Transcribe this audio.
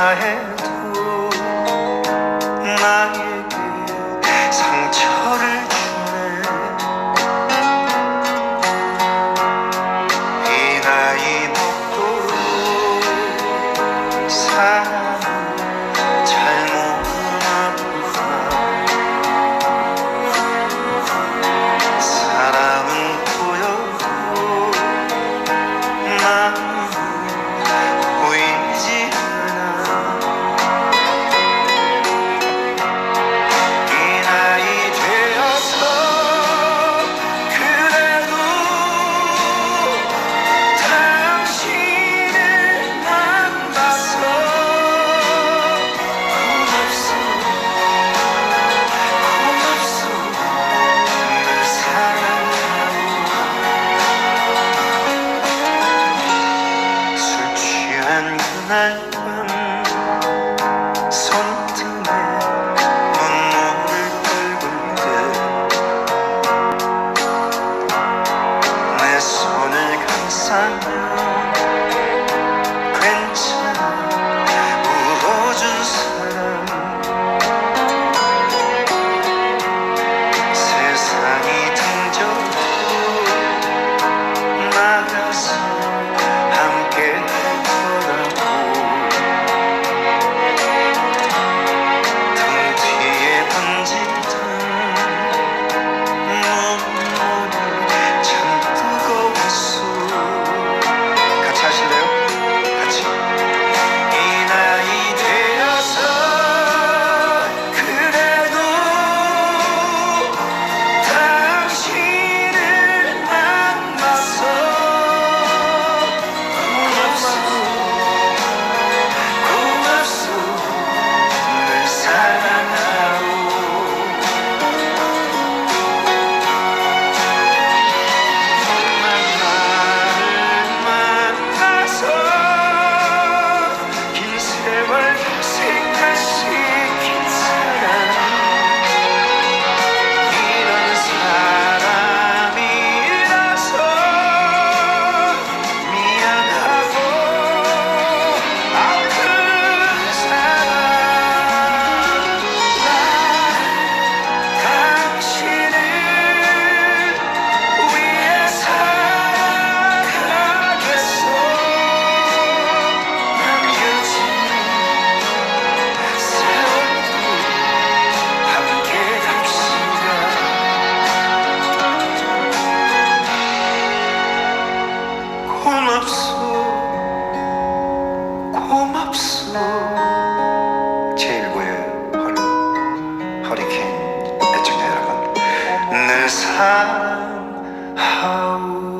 감사해도 나에게 상처를 주네. 이 나이 먹도록 사랑 time. time. How